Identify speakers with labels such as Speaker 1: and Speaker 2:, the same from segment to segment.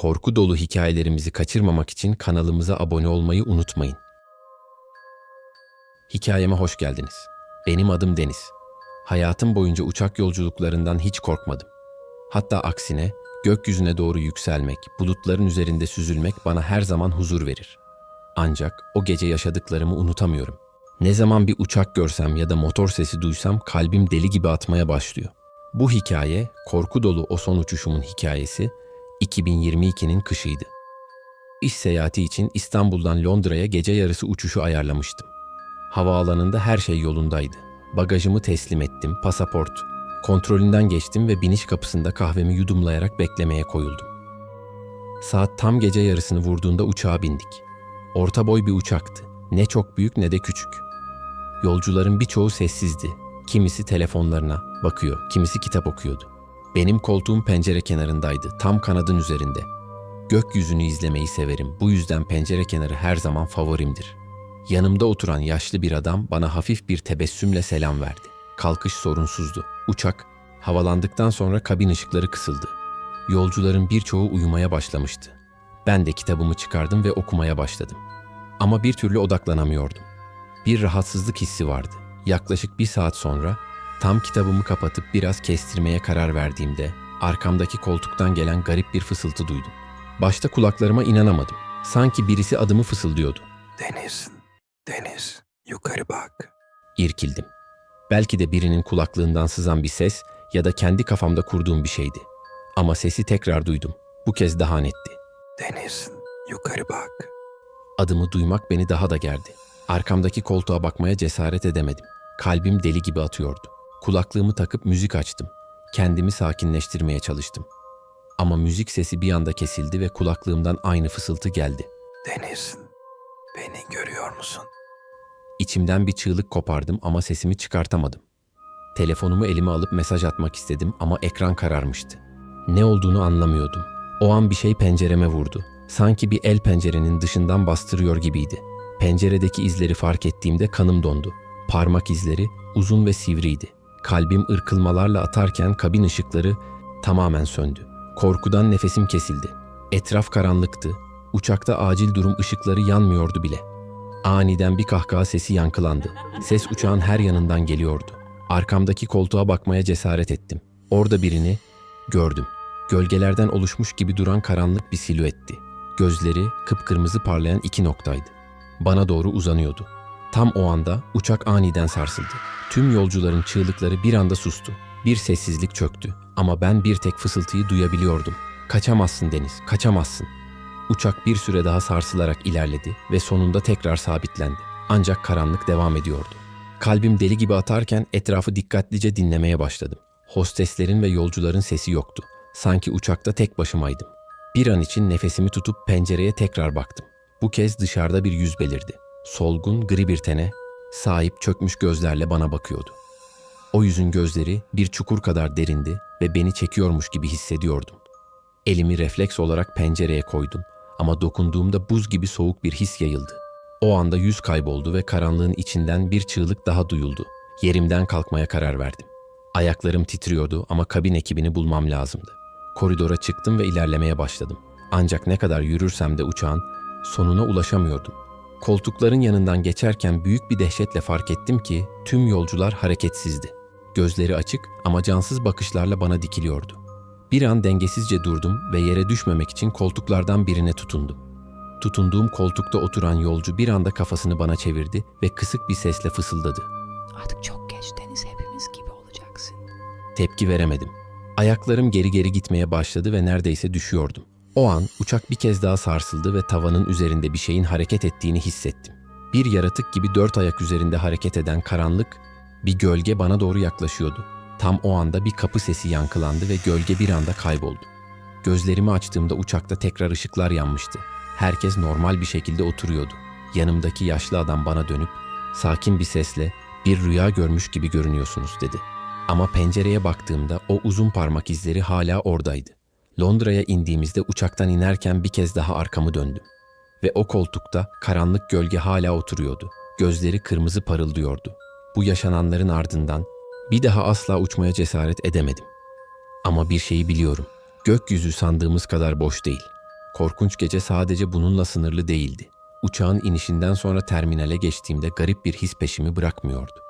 Speaker 1: korku dolu hikayelerimizi kaçırmamak için kanalımıza abone olmayı unutmayın. Hikayeme hoş geldiniz. Benim adım Deniz. Hayatım boyunca uçak yolculuklarından hiç korkmadım. Hatta aksine gökyüzüne doğru yükselmek, bulutların üzerinde süzülmek bana her zaman huzur verir. Ancak o gece yaşadıklarımı unutamıyorum. Ne zaman bir uçak görsem ya da motor sesi duysam kalbim deli gibi atmaya başlıyor. Bu hikaye, korku dolu o son uçuşumun hikayesi, 2022'nin kışıydı. İş seyahati için İstanbul'dan Londra'ya gece yarısı uçuşu ayarlamıştım. Havaalanında her şey yolundaydı. Bagajımı teslim ettim, pasaport, kontrolünden geçtim ve biniş kapısında kahvemi yudumlayarak beklemeye koyuldum. Saat tam gece yarısını vurduğunda uçağa bindik. Orta boy bir uçaktı. Ne çok büyük ne de küçük. Yolcuların birçoğu sessizdi. Kimisi telefonlarına bakıyor, kimisi kitap okuyordu. Benim koltuğum pencere kenarındaydı, tam kanadın üzerinde. Gökyüzünü izlemeyi severim. Bu yüzden pencere kenarı her zaman favorimdir. Yanımda oturan yaşlı bir adam bana hafif bir tebessümle selam verdi. Kalkış sorunsuzdu. Uçak havalandıktan sonra kabin ışıkları kısıldı. Yolcuların birçoğu uyumaya başlamıştı. Ben de kitabımı çıkardım ve okumaya başladım. Ama bir türlü odaklanamıyordum. Bir rahatsızlık hissi vardı. Yaklaşık bir saat sonra tam kitabımı kapatıp biraz kestirmeye karar verdiğimde arkamdaki koltuktan gelen garip bir fısıltı duydum. Başta kulaklarıma inanamadım. Sanki birisi adımı fısıldıyordu.
Speaker 2: Deniz, Deniz, yukarı bak.
Speaker 1: İrkildim. Belki de birinin kulaklığından sızan bir ses ya da kendi kafamda kurduğum bir şeydi. Ama sesi tekrar duydum. Bu kez daha netti.
Speaker 2: Deniz, yukarı bak.
Speaker 1: Adımı duymak beni daha da gerdi. Arkamdaki koltuğa bakmaya cesaret edemedim. Kalbim deli gibi atıyordu. Kulaklığımı takıp müzik açtım. Kendimi sakinleştirmeye çalıştım. Ama müzik sesi bir anda kesildi ve kulaklığımdan aynı fısıltı geldi.
Speaker 2: Deniz, beni görüyor musun?
Speaker 1: İçimden bir çığlık kopardım ama sesimi çıkartamadım. Telefonumu elime alıp mesaj atmak istedim ama ekran kararmıştı. Ne olduğunu anlamıyordum. O an bir şey pencereme vurdu. Sanki bir el pencerenin dışından bastırıyor gibiydi. Penceredeki izleri fark ettiğimde kanım dondu. Parmak izleri uzun ve sivriydi. Kalbim ırkılmalarla atarken kabin ışıkları tamamen söndü. Korkudan nefesim kesildi. Etraf karanlıktı. Uçakta acil durum ışıkları yanmıyordu bile. Aniden bir kahkaha sesi yankılandı. Ses uçağın her yanından geliyordu. Arkamdaki koltuğa bakmaya cesaret ettim. Orada birini gördüm. Gölgelerden oluşmuş gibi duran karanlık bir silüetti. Gözleri kıpkırmızı parlayan iki noktaydı. Bana doğru uzanıyordu. Tam o anda uçak aniden sarsıldı. Tüm yolcuların çığlıkları bir anda sustu. Bir sessizlik çöktü ama ben bir tek fısıltıyı duyabiliyordum. Kaçamazsın Deniz, kaçamazsın. Uçak bir süre daha sarsılarak ilerledi ve sonunda tekrar sabitlendi. Ancak karanlık devam ediyordu. Kalbim deli gibi atarken etrafı dikkatlice dinlemeye başladım. Hosteslerin ve yolcuların sesi yoktu. Sanki uçakta tek başımaydım. Bir an için nefesimi tutup pencereye tekrar baktım. Bu kez dışarıda bir yüz belirdi. Solgun, gri bir tene, sahip çökmüş gözlerle bana bakıyordu. O yüzün gözleri bir çukur kadar derindi ve beni çekiyormuş gibi hissediyordum. Elimi refleks olarak pencereye koydum ama dokunduğumda buz gibi soğuk bir his yayıldı. O anda yüz kayboldu ve karanlığın içinden bir çığlık daha duyuldu. Yerimden kalkmaya karar verdim. Ayaklarım titriyordu ama kabin ekibini bulmam lazımdı. Koridora çıktım ve ilerlemeye başladım. Ancak ne kadar yürürsem de uçağın sonuna ulaşamıyordum. Koltukların yanından geçerken büyük bir dehşetle fark ettim ki tüm yolcular hareketsizdi. Gözleri açık ama cansız bakışlarla bana dikiliyordu. Bir an dengesizce durdum ve yere düşmemek için koltuklardan birine tutundum. Tutunduğum koltukta oturan yolcu bir anda kafasını bana çevirdi ve kısık bir sesle fısıldadı.
Speaker 3: Artık çok geç Deniz hepimiz gibi olacaksın.
Speaker 1: Tepki veremedim. Ayaklarım geri geri gitmeye başladı ve neredeyse düşüyordum. O an uçak bir kez daha sarsıldı ve tavanın üzerinde bir şeyin hareket ettiğini hissettim. Bir yaratık gibi dört ayak üzerinde hareket eden karanlık, bir gölge bana doğru yaklaşıyordu. Tam o anda bir kapı sesi yankılandı ve gölge bir anda kayboldu. Gözlerimi açtığımda uçakta tekrar ışıklar yanmıştı. Herkes normal bir şekilde oturuyordu. Yanımdaki yaşlı adam bana dönüp sakin bir sesle bir rüya görmüş gibi görünüyorsunuz dedi. Ama pencereye baktığımda o uzun parmak izleri hala oradaydı. Londra'ya indiğimizde uçaktan inerken bir kez daha arkamı döndüm. Ve o koltukta karanlık gölge hala oturuyordu. Gözleri kırmızı parıldıyordu. Bu yaşananların ardından bir daha asla uçmaya cesaret edemedim. Ama bir şeyi biliyorum. Gökyüzü sandığımız kadar boş değil. Korkunç gece sadece bununla sınırlı değildi. Uçağın inişinden sonra terminale geçtiğimde garip bir his peşimi bırakmıyordu.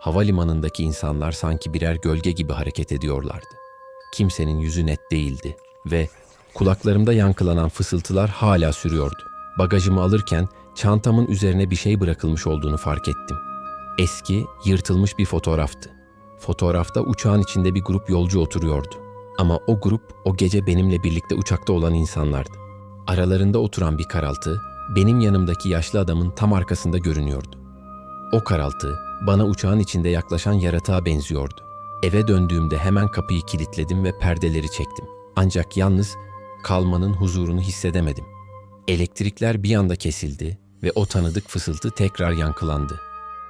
Speaker 1: Havalimanındaki insanlar sanki birer gölge gibi hareket ediyorlardı. Kimsenin yüzü net değildi ve kulaklarımda yankılanan fısıltılar hala sürüyordu. Bagajımı alırken çantamın üzerine bir şey bırakılmış olduğunu fark ettim. Eski, yırtılmış bir fotoğraftı. Fotoğrafta uçağın içinde bir grup yolcu oturuyordu. Ama o grup o gece benimle birlikte uçakta olan insanlardı. Aralarında oturan bir karaltı benim yanımdaki yaşlı adamın tam arkasında görünüyordu. O karaltı bana uçağın içinde yaklaşan yaratığa benziyordu. Eve döndüğümde hemen kapıyı kilitledim ve perdeleri çektim. Ancak yalnız kalmanın huzurunu hissedemedim. Elektrikler bir anda kesildi ve o tanıdık fısıltı tekrar yankılandı.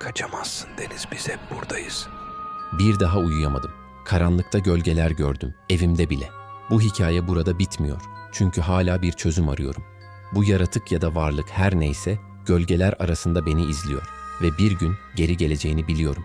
Speaker 2: Kaçamazsın Deniz biz hep buradayız.
Speaker 1: Bir daha uyuyamadım. Karanlıkta gölgeler gördüm, evimde bile. Bu hikaye burada bitmiyor. Çünkü hala bir çözüm arıyorum. Bu yaratık ya da varlık her neyse gölgeler arasında beni izliyor ve bir gün geri geleceğini biliyorum.